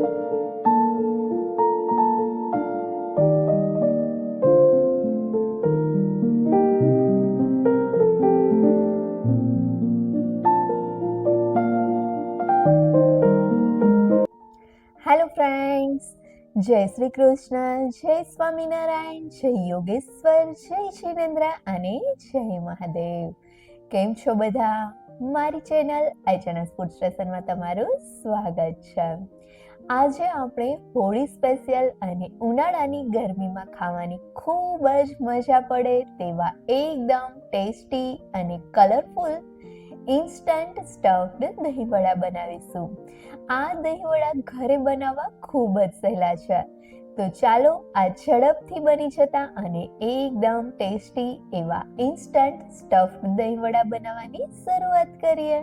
Hello friends જય શ્રી કૃષ્ણ જય સ્વામિનારાયણ જય યોગેશ્વર જય શિવેન્દ્ર અને જય મહાદેવ કેમ છો બધા મારી ચેનલ આઈચનસ ફૂડ સ્ટેશનમાં તમારું સ્વાગત છે. આજે આપણે હોળી સ્પેશિયલ અને ઉનાળાની ગરમીમાં ખાવાની ખૂબ જ મજા પડે તેવા એકદમ ટેસ્ટી અને કલરફુલ ઇન્સ્ટન્ટ સ્ટફ્ડ દહીંવડા બનાવીશું. આ દહીંવડા ઘરે બનાવવા ખૂબ જ સહેલા છે. તો ચાલો આ ઝડપથી બની જતા અને એકદમ ટેસ્ટી એવા ઇન્સ્ટન્ટ સ્ટફ્ડ દહીંવડા બનાવવાની શરૂઆત કરીએ.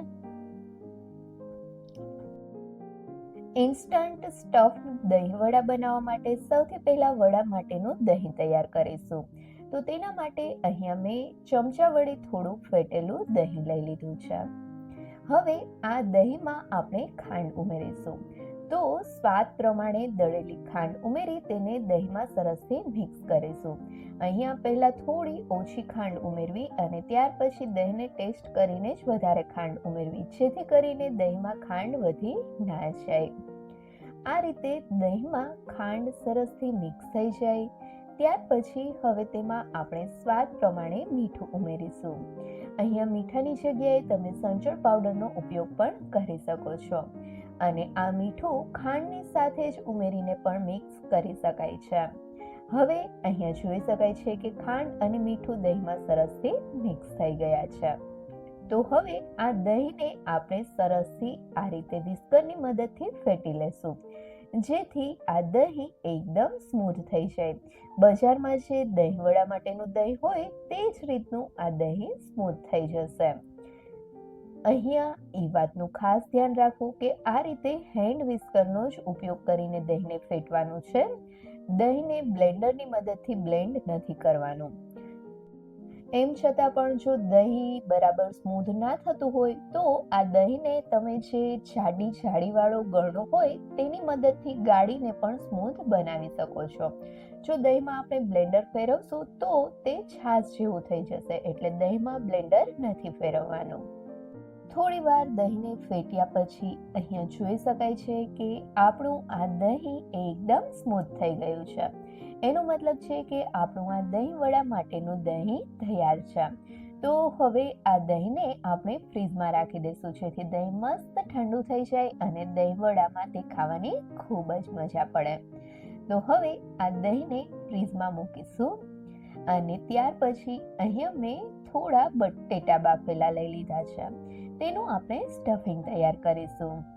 ઇન્સ્ટન્ટ સ્ટફ્ડ દહીંવડા બનાવવા માટે સૌથી પહેલા વડા માટેનું દહીં તૈયાર કરીશું. તો તેના માટે અહીંયા મેં ચમચા વડે થોડું ફેટેલું દહીં લઈ લીધું છે. હવે આ દહીંમાં આપણે ખાંડ ઉમેરીશું. તો સ્વાદ પ્રમાણે દળેલી ખાંડ ઉમેરી તેને દહીંમાં સરસથી મિક્સ કરીશું. અહીંયા પહેલાં થોડી ઓછી ખાંડ ઉમેરવી અને ત્યાર પછી દહીંને ટેસ્ટ કરીને જ વધારે ખાંડ ઉમેરવી, જેથી કરીને દહીંમાં ખાંડ વધી ના જાય. આ રીતે દહીંમાં ખાંડ સરસથી મિક્સ થઈ જાય. ત્યાર પછી હવે તેમાં આપણે સ્વાદ પ્રમાણે મીઠું ઉમેરીશું. અહીંયા મીઠાની જગ્યાએ તમે સંચળ પાવડરનો ઉપયોગ પણ કરી શકો છો. અને આ મીઠું ખાંડની સાથે જ ઉમેરીને પણ મિક્સ કરી શકાય છે. હવે અહીંયા જોઈ શકાય છે કે ખાંડ અને મીઠું દહીંમાં સરસથી મિક્સ થઈ ગયા છે. તો હવે આ દહીંને આપણે સરસથી આ રીતે વિસ્કરની મદદથી ફેટી લેશું. જેથી આ દહીં એકદમ સ્મૂથ થઈ જાય. બજારમાં જે દહીં વડા માટેનું દહીં હોય તે જ રીતનું આ દહીં સ્મૂથ થઈ જશે. અહીંયા એ વાતનું ખાસ ધ્યાન રાખવું કે આ રીતે હેન્ડ વિસ્કરનો જ ઉપયોગ કરીને દહીંને ફેટવાનું છે. દહીંને બ્લેન્ડરની મદદથી બ્લેન્ડ નથી કરવાનું. એમ છતાં પણ જો દહીં બરાબર સ્મૂધ ના થતું હોય, તો આ દહીંને તમે જે જાડી જાળીવાળો ગળણો હોય, તેની મદદથી ગાળીને પણ સ્મૂથ બનાવી શકો છો. જો દહીંમાં આપણે બ્લેન્ડર ફેરવશું, તો તે છાશ જેવું થઈ જશે, એટલે દહીંમાં બ્લેન્ડર નથી ફેરવવાનું. થોડી વાર દહીંને ફેટ્યા પછી અહીંયા જોઈ શકાય છે કે આપણું આ દહીં એકદમ સ્મૂથ થઈ ગયું છે. એનો મતલબ છે કે આપણું આ દહીં વડા માટેનું દહીં તૈયાર છે. તો હવે આ દહીંને આપણે ફ્રીજમાં રાખી દઈશું, જેથી દહીં મસ્ત ઠંડુ થઈ જાય અને દહીં વડામાં તે ખાવાની ખૂબ જ મજા પડે. તો હવે આ દહીંને ફ્રીજમાં મૂકીશું અને ત્યાર પછી અહીંયા મેં થોડા બટેટા બાફેલા લઈ લીધા છે. તેનું આપણે સ્ટફિંગ તૈયાર કરીશું.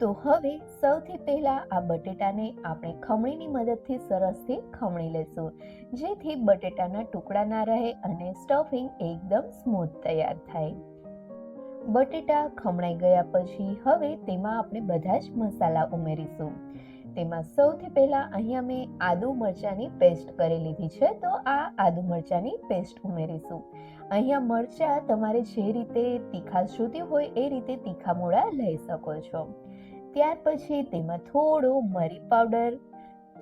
તો હવે સૌથી પહેલા આ બટેટાને આપણે ખમણીની મદદથી સરસથી ખમણી લેશું. જેથી બટેટાના ટુકડા ના રહે અને સ્ટફિંગ એકદમ સ્મૂથ તૈયાર થાય. બટેટા ખમણાઈ ગયા પછી હવે તેમાં આપણે બધા જ મસાલા ઉમેરીશું. તેમાં સૌથી પહેલા અહીંયા મેં આદુ મરચાંની પેસ્ટ કરી લીધી છે, તો આ આદુ મરચાંની પેસ્ટ ઉમેરીશું. અહીંયા મરચાં તમારે જે રીતે તીખા જોતી હોય એ રીતે તીખા મોડા લઈ શકો છો. ત્યાર પછી તેમાં થોડો મરી પાવડર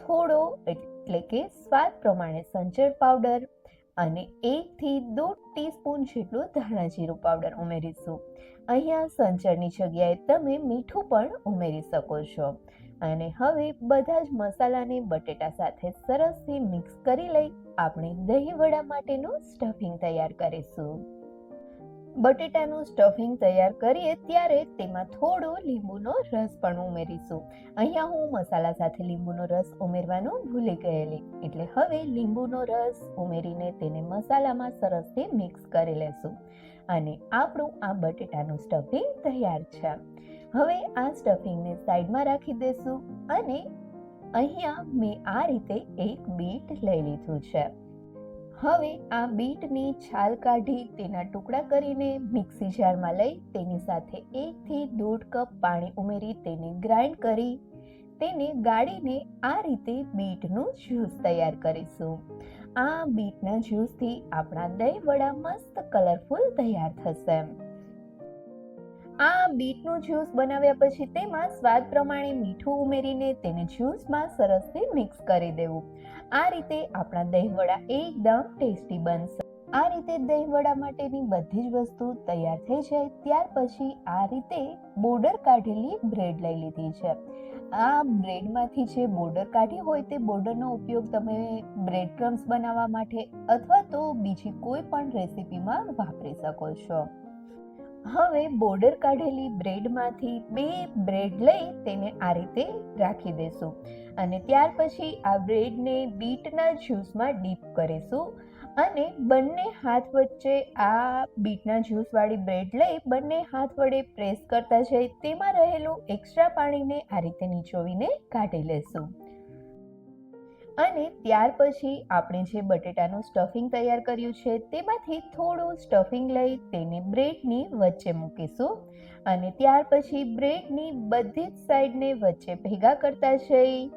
થોડો એટલે કે સ્વાદ પ્રમાણે સંચર પાવડર અને એકથી દોઢ ટીસ્પૂન જેટલું ધાણા જીરું પાવડર ઉમેરીશું. અહીંયા સંચરની જગ્યાએ તમે મીઠું પણ ઉમેરી શકો છો. અને હવે બધા જ મસાલાને બટેટા સાથે સરસથી મિક્સ કરી લઈ આપણે દહીં વડા માટેનું સ્ટફિંગ તૈયાર કરીશું. બટેટાનું સ્ટફિંગ તૈયાર કરીએ ત્યારે તેમાં થોડો લીંબુનો રસ પણ ઉમેરીશું. અહીંયા હું મસાલા સાથે લીંબુનો રસ ઉમેરવાનું ભૂલી ગયેલી. એટલે હવે લીંબુનો રસ ઉમેરીને તેને મસાલામાં સરસથી મિક્સ કરી લેશું. અને આપણું આ બટેટાનું સ્ટફિંગ તૈયાર છે. હવે આ સ્ટફિંગને સાઈડમાં રાખી દેશું અને અહીંયા મેં આ રીતે એક બીટ લઈ લીધું છે. હવે આ બીટની છાલ કાઢી તેના ટુકડા કરીને મિક્સી જારમાં લઈ તેની સાથે એકથી દોઢ કપ પાણી ઉમેરી તેને ગ્રાઇન્ડ કરી તેને ગાળીને આ રીતે બીટનું જ્યુસ તૈયાર કરીશું. આ બીટના જ્યુસથી આપણા દહીં વડા મસ્ત કલરફુલ તૈયાર થશે. આ બીટનું જ્યુસ બનાવ્યા પછી તેમાં સ્વાદ પ્રમાણે મીઠું ઉમેરીને તેને જ્યુસમાં સરસથી મિક્સ કરી દેવું. આ રીતે આપણા દહીંવડા એકદમ ટેસ્ટી બનશે. આ રીતે દહીંવડા માટેની બધી જ વસ્તુ તૈયાર થઈ જાય ત્યાર પછી આ રીતે બોર્ડર કાઢેલી બ્રેડ લઈ લીધી છે. આ બ્રેડમાંથી જે બોર્ડર કાઢી હોય તે બોર્ડરનો ઉપયોગ તમે બ્રેડ ક્રમ્સ બનાવવા માટે અથવા તો બીજી કોઈ પણ રેસીપીમાં વાપરી શકો છો. હવે બોર્ડર કાઢેલી બ્રેડમાંથી બે બ્રેડ લઈ તેને આ રીતે રાખી દેશું અને ત્યાર પછી આ બ્રેડને બીટના જ્યુસમાં ડીપ કરીશું અને બંને હાથ વચ્ચે આ બીટના જ્યુસવાળી બ્રેડ લઈ બંને હાથ વડે પ્રેસ કરતા જઈ તેમાં રહેલું એક્સ્ટ્રા પાણીને આ રીતે નીચોવીને કાઢી લેશું. અને ત્યાર પછી આપણે જે બટેટાનું સ્ટફિંગ તૈયાર કર્યું છે, તેમાંથી થોડું સ્ટફિંગ લઈ તેને બ્રેડની વચ્ચે મૂકીશું. અને ત્યાર પછી બ્રેડની બધી જ સાઈડને વચ્ચે ભેગા કરતા જઈ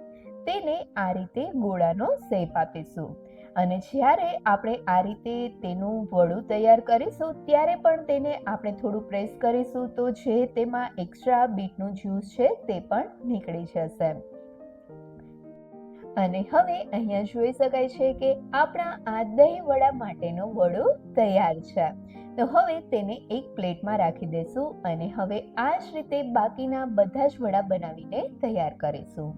તેને આ રીતે ગોળાનો શેપ આપીશું. અને જ્યારે આપણે આ રીતે તેનું વડું તૈયાર કરીશું, ત્યારે પણ તેને આપણે થોડું પ્રેસ કરીશું તો જે તેમાં એક્સ્ટ્રા બીટનું જ્યુસ છે તે પણ નીકળી જશે. અને હવે અહીંયા જોઈ શકાય છે કે આપણા આ દહીં વડા માટેનો વડો તૈયાર છે. તો હવે તેને એક પ્લેટમાં રાખી દેશું અને હવે આ જ રીતે બાકીના બધા જ વડા બનાવીને તૈયાર કરીશું.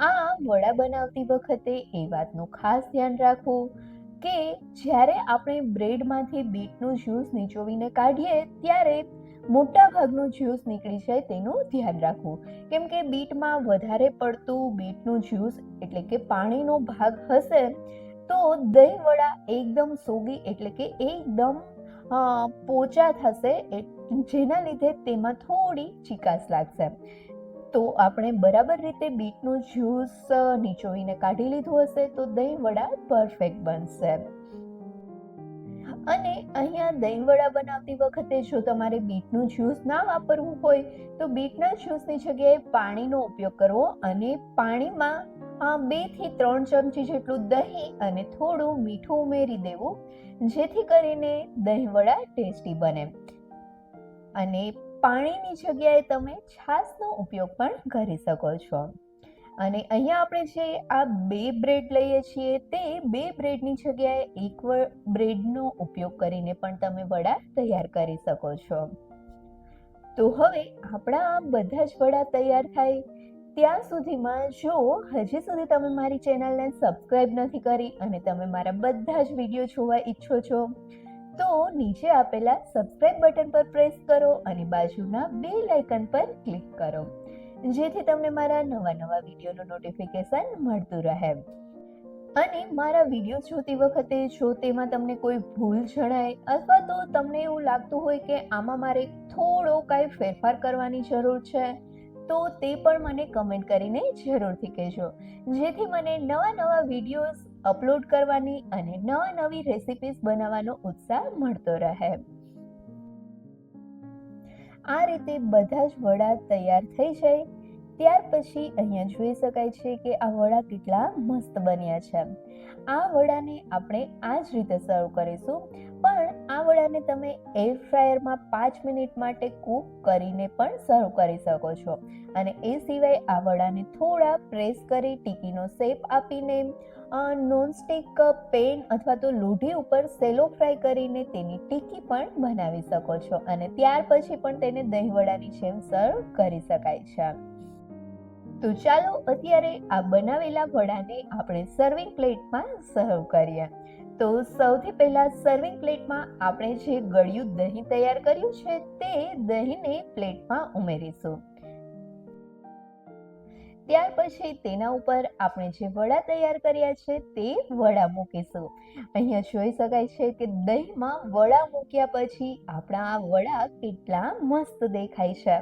આ વડા બનાવતી વખતે એ વાતનું ખાસ ધ્યાન રાખવું કે જ્યારે આપણે બ્રેડમાંથી બીટનું જ્યુસ નીચોવીને કાઢીએ ત્યારે મોટા ભાગનું જ્યુસ નીકળી જાય તેનું ધ્યાન રાખવું. કેમ કે બીટમાં વધારે પડતું બીટનું જ્યુસ એટલે કે પાણીનો ભાગ હશે, તો દહીં વડા એકદમ સોગી એટલે કે એકદમ પોચા થશે જેના લીધે તેમાં થોડી ચિકાસ લાગશે. તો આપણે બરાબર રીતે બીટનું જ્યુસ નીચોવીને કાઢી લીધું હશે તો દહીં વડા પરફેક્ટ બનશે. અને અહીંયા દહીં વડા બનાવતી વખતે જો તમારે બીટનું જ્યુસ ના વાપરવું હોય, તો બીટના જ્યુસની જગ્યાએ પાણીનો ઉપયોગ કરવો અને પાણીમાં બેથી ત્રણ ચમચી જેટલું દહીં અને થોડું મીઠું ઉમેરી દેવું, જેથી કરીને દહીં વડા ટેસ્ટી બને. અને પાણીની જગ્યાએ તમે છાશનો ઉપયોગ પણ કરી શકો છો. અને અહીંયા આપણે જે આ બે બ્રેડ લઈએ છીએ તે બે બ્રેડની જગ્યાએ એક બ્રેડનો ઉપયોગ કરીને પણ તમે વડા તૈયાર કરી શકો છો. તો હવે આપણા આ બધા જ વડા તૈયાર થાય. ત્યાં સુધીમાં જો હજી સુધી તમે મારી ચેનલને સબસ્ક્રાઇબ નથી કરી અને તમે મારા બધા જ વીડિયો જોવા ઈચ્છો છો, તો નીચે આપેલા સબસ્ક્રાઇબ બટન પર પ્રેસ કરો અને બાજુના બે લાઇકન પર ક્લિક કરો. જેથી તમને મારા નવા નવા વિડીયોનું નોટિફિકેશન મળતું રહે. અને મારા વીડિયો જોતી વખતે જો તેમાં તમને કોઈ ભૂલ જણાય અથવા તો તમને એવું લાગતું હોય કે આમાં મારે થોડો કાંઈ ફેરફાર કરવાની જરૂર છે, તો તે પણ મને કમેન્ટ કરીને જરૂરથી કહેજો. જેથી મને નવા નવા વિડીયોઝ અપલોડ કરવાની અને નવા નવી રેસિપીસ બનાવવાનો ઉત્સાહ મળતો રહે. આ રીતે બધા જ વડા તૈયાર થઈ જાય. ત્યાર પછી અહીંયા જોઈ શકાય છે કે આ વડા કેટલા મસ્ત બન્યા છે. આ વડાને આપણે આ જ રીતે સર્વ કરીશું. પણ વડાને તમે એર ફ્રાયરમાં પાંચ મિનિટ માટે કૂક કરીને પણ સર્વ કરી શકો છો. અને એ સિવાય આ વડાને થોડા પ્રેસ કરી ટીકીનો શેપ આપીને નોનસ્ટિક પેન અથવા તો લોઢી ઉપર સેલો ફ્રાય કરીને તેની ટીકી પણ બનાવી શકો છો. અને ત્યાર પછી પણ તેને દહીં વડાની જેમ સર્વ કરી શકાય છે. તો ચાલો અત્યારે આ બનાવેલા વડાને આપણે સર્વિંગ પ્લેટમાં સર્વ કરીએ. તો સૌથી પહેલા સર્વિંગ પ્લેટમાં આપણે જે ગળ્યું દહીં તૈયાર કર્યું છે તે દહીંને પ્લેટમાં ઉમેરીશું. ત્યાર પછી તેના ઉપર આપણે જે વડા તૈયાર કર્યા છે તે વડા મૂકીશું. અહીંયા જોઈ શકાય છે કે દહીંમાં વડા મૂક્યા પછી આપણા આ વડા કેટલા મસ્ત દેખાય છે.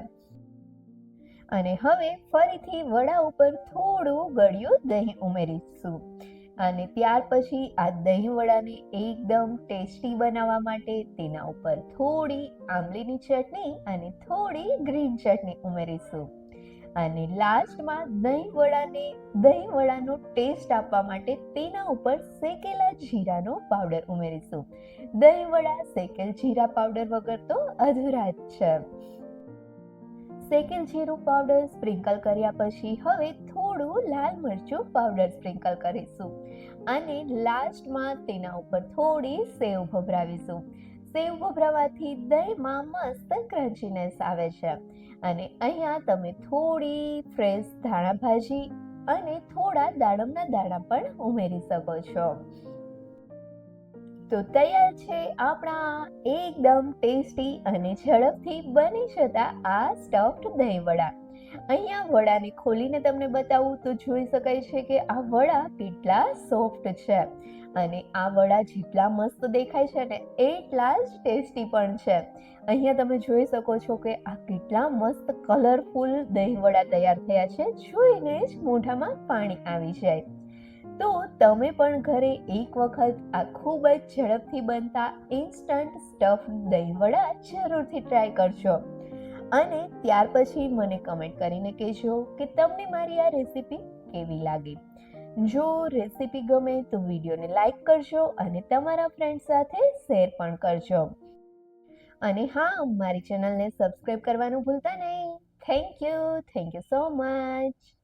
અને હવે ફરીથી વડા ઉપર થોડું ગળ્યું દહીં ઉમેરીશું. અને ત્યાર પછી આ દહીં વડાને એકદમ ટેસ્ટી બનાવવા માટે તેના ઉપર થોડી આંબલીની ચટણી અને થોડી ગ્રીન ચટણી ઉમેરીશું. અને લાસ્ટમાં દહીં વડાને દહીં વડાનો ટેસ્ટ આપવા માટે તેના ઉપર શેકેલા જીરાનો પાવડર ઉમેરીશું. દહીં વડા શેકેલ જીરા પાવડર વગર તો અધૂરા જ છે. શેકેલ જીરું પાવડર સ્પ્રિંકલ કર્યા પછી હવે થોડું લાલ મરચું પાવડર સ્પ્રિંકલ કરીશું. અને લાસ્ટમાં તેના ઉપર થોડી સેવ ભભરાવીશું. સેવ ભભરાવાથી દહીંમાં મસ્ત ક્રન્ચીનેસ આવે છે. અને અહીંયા તમે થોડી ફ્રેશ ધાણા ભાજી અને થોડા દાડમના દાણા પણ ઉમેરી શકો છો. તો તૈયાર છે આપણા એકદમ ટેસ્ટી અને ઝડપથી બની જતા આ સ્ટફ્ડ દહીં વડા. અહીંયા વડાને ખોલીને તમને બતાવું તો જોઈ શકાય છે કે આ વડા કેટલા સોફ્ટ છે. અને આ વડા જેટલા મસ્ત દેખાય છે ને એટલા જ ટેસ્ટી પણ છે. અહીંયા તમે જોઈ શકો છો કે આ કેટલા મસ્ત કલરફુલ દહીં વડા તૈયાર થયા છે. જોઈને જ મોઢામાં પાણી આવી જાય. તો તમે પણ ઘરે એક વખત આ ખૂબ જ ઝડપથી બનતા ઇન્સ્ટન્ટ સ્ટફ દહીં વડા જરૂરથી ટ્રાય કરજો. અને ત્યાર પછી મને કમેન્ટ કરીને કહેજો કે તમને મારી આ રેસીપી કેવી લાગી? જો રેસીપી ગમે તો વિડીયોને લાઈક કરજો અને તમારા ફ્રેન્ડ સાથે શેર પણ કરજો. અને હા, મારી ચેનલને સબસ્ક્રાઈબ કરવાનું ભૂલતા નહીં. Thank you thank you so much